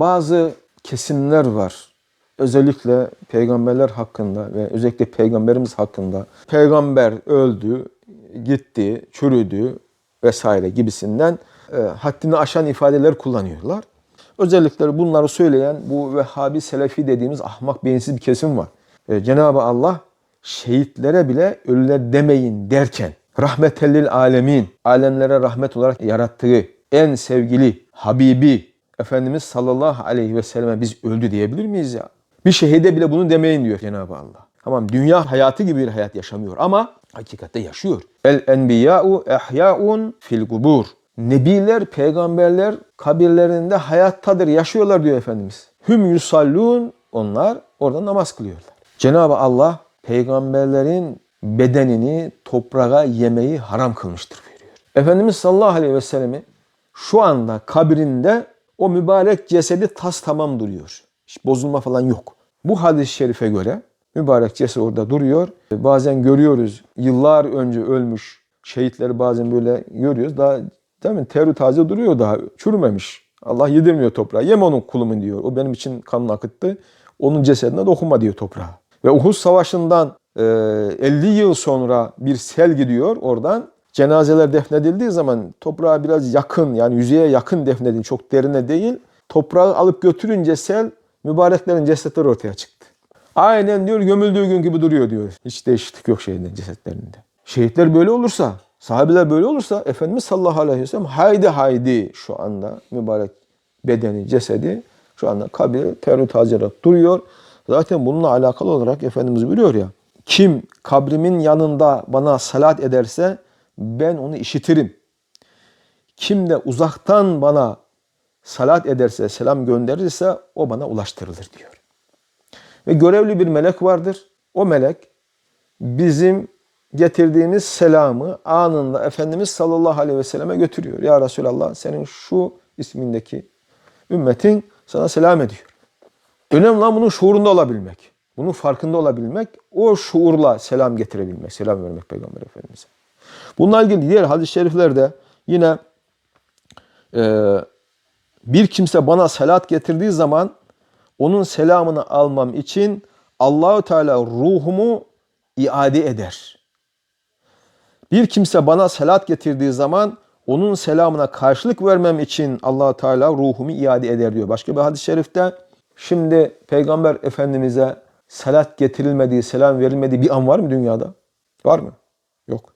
bazı kesimler var. Özellikle peygamberler hakkında ve özellikle peygamberimiz hakkında peygamber öldü, gitti, çürüdü vesaire gibisinden e, haddini aşan ifadeler kullanıyorlar. Özellikle bunları söyleyen bu Vehhabi Selefi dediğimiz ahmak beyinsiz bir kesim var. E, Cenab-ı Allah şehitlere bile ölüler demeyin derken rahmetellil alemin, alemlere rahmet olarak yarattığı en sevgili Habibi Efendimiz sallallahu aleyhi ve selleme biz öldü diyebilir miyiz ya? Bir şehide bile bunu demeyin diyor Cenab-ı Allah. Tamam dünya hayatı gibi bir hayat yaşamıyor ama hakikatte yaşıyor. El enbiya'u ehya'un fil kubur. Nebiler, peygamberler kabirlerinde hayattadır, yaşıyorlar diyor Efendimiz. Hüm yusallun, onlar orada namaz kılıyorlar. Cenab-ı Allah peygamberlerin bedenini toprağa yemeyi haram kılmıştır buyuruyor. Efendimiz sallallahu aleyhi ve sellemi şu anda kabrinde o mübarek cesedi tas tamam duruyor. Hiç bozulma falan yok. Bu hadis-i şerife göre mübarek ceset orada duruyor. Bazen görüyoruz yıllar önce ölmüş şehitleri bazen böyle görüyoruz. Daha değil mi? Terü taze duruyor daha çürümemiş. Allah yedirmiyor toprağa. Yeme onun kulumun diyor. O benim için kanını akıttı. Onun cesedine dokunma diyor toprağa. Ve Uhud Savaşı'ndan e, 50 yıl sonra bir sel gidiyor oradan. Cenazeler defnedildiği zaman toprağa biraz yakın yani yüzeye yakın defnedin çok derine değil. Toprağı alıp götürünce sel mübareklerin cesetleri ortaya çıktı. Aynen diyor gömüldüğü gün gibi duruyor diyor. Hiç değişiklik yok şeyinde cesetlerinde. Şehitler böyle olursa, sahabeler böyle olursa Efendimiz sallallahu aleyhi ve sellem haydi haydi şu anda mübarek bedeni, cesedi şu anda kabir terör tazirat duruyor. Zaten bununla alakalı olarak Efendimiz biliyor ya. Kim kabrimin yanında bana salat ederse ben onu işitirim. Kim de uzaktan bana salat ederse, selam gönderirse o bana ulaştırılır diyor. Ve görevli bir melek vardır. O melek bizim getirdiğimiz selamı anında Efendimiz sallallahu aleyhi ve selleme götürüyor. Ya Resulallah senin şu ismindeki ümmetin sana selam ediyor. Önemli olan bunun şuurunda olabilmek. Bunun farkında olabilmek. O şuurla selam getirebilmek. Selam vermek Peygamber Efendimiz'e. Bununla ilgili diğer hadis-i şeriflerde yine e, bir kimse bana selat getirdiği zaman onun selamını almam için Allahu Teala ruhumu iade eder. Bir kimse bana selat getirdiği zaman onun selamına karşılık vermem için allah Teala ruhumu iade eder diyor. Başka bir hadis-i şerifte şimdi Peygamber Efendimiz'e salat getirilmediği, selam verilmediği bir an var mı dünyada? Var mı? Yok.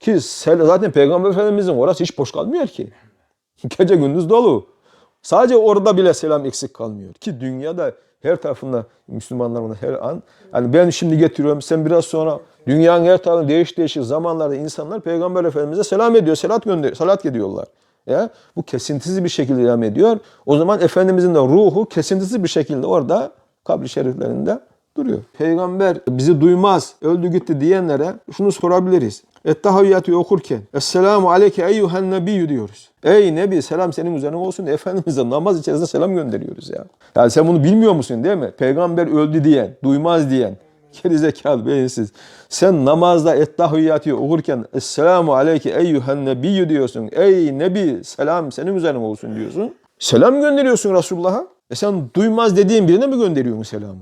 Ki zaten Peygamber Efendimiz'in orası hiç boş kalmıyor ki. Gece gündüz dolu. Sadece orada bile selam eksik kalmıyor. Ki dünyada her tarafında Müslümanlar ona her an. Yani ben şimdi getiriyorum sen biraz sonra dünyanın her tarafında değişik değişik zamanlarda insanlar Peygamber Efendimiz'e selam ediyor, salat gönder, salat ediyorlar. Ya bu kesintisiz bir şekilde devam ediyor. O zaman Efendimizin de ruhu kesintisiz bir şekilde orada kabri şeriflerinde duruyor. Peygamber bizi duymaz, öldü gitti diyenlere şunu sorabiliriz. Ettehayyatı okurken Esselamu aleyke eyyuhen nebiyyü diyoruz. Ey Nebi selam senin üzerine olsun. Efendimiz'e namaz içerisinde selam gönderiyoruz ya. Yani sen bunu bilmiyor musun değil mi? Peygamber öldü diyen, duymaz diyen. Geri zekalı beyinsiz. Sen namazda ettehayyatı okurken Esselamu aleyke eyyuhen nebiyyü diyorsun. Ey Nebi selam senin üzerine olsun diyorsun. Selam gönderiyorsun Resulullah'a. E sen duymaz dediğin birine mi gönderiyorsun selamı?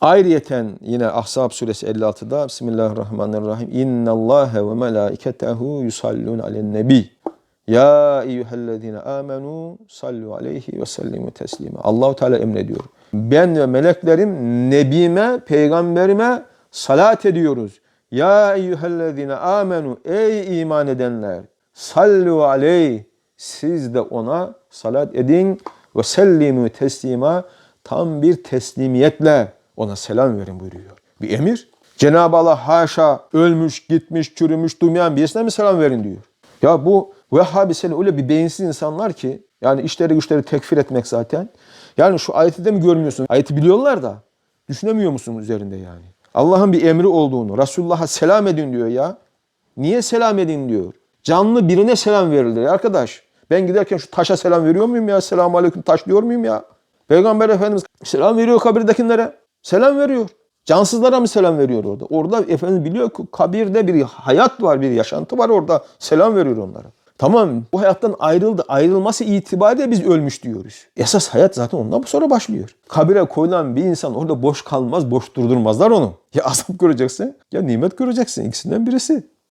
Ayrıyeten yine Ahzab suresi 56'da Bismillahirrahmanirrahim. İnna Allah ve melaiketehu yusallun alen nebi. Ya eyyühellezine amenu sallu aleyhi ve sellimu teslima. Allahu Teala emrediyor. Ben ve meleklerim nebime, peygamberime salat ediyoruz. Ya eyyühellezine amenu ey iman edenler sallu aleyh siz de ona salat edin ve sellimu teslima tam bir teslimiyetle ona selam verin buyuruyor. Bir emir. Cenab-ı Allah haşa ölmüş, gitmiş, çürümüş, duymayan birisine mi selam verin diyor. Ya bu Vehhabiseli öyle bir beyinsiz insanlar ki yani işleri güçleri tekfir etmek zaten. Yani şu ayeti de mi görmüyorsun? Ayeti biliyorlar da düşünemiyor musun üzerinde yani? Allah'ın bir emri olduğunu, Resulullah'a selam edin diyor ya. Niye selam edin diyor. Canlı birine selam verilir arkadaş. Ben giderken şu taşa selam veriyor muyum ya? Selamun aleyküm taş diyor muyum ya? Peygamber Efendimiz selam veriyor kabirdekilere. Selam veriyor. Cansızlara mı selam veriyor orada? Orada Efendimiz biliyor ki kabirde bir hayat var, bir yaşantı var orada. Selam veriyor onlara. Tamam bu hayattan ayrıldı. Ayrılması itibariyle biz ölmüş diyoruz. Esas hayat zaten ondan sonra başlıyor. Kabire koyulan bir insan orada boş kalmaz, boş durdurmazlar onu. Ya azap göreceksin ya nimet göreceksin. İkisinden birisi.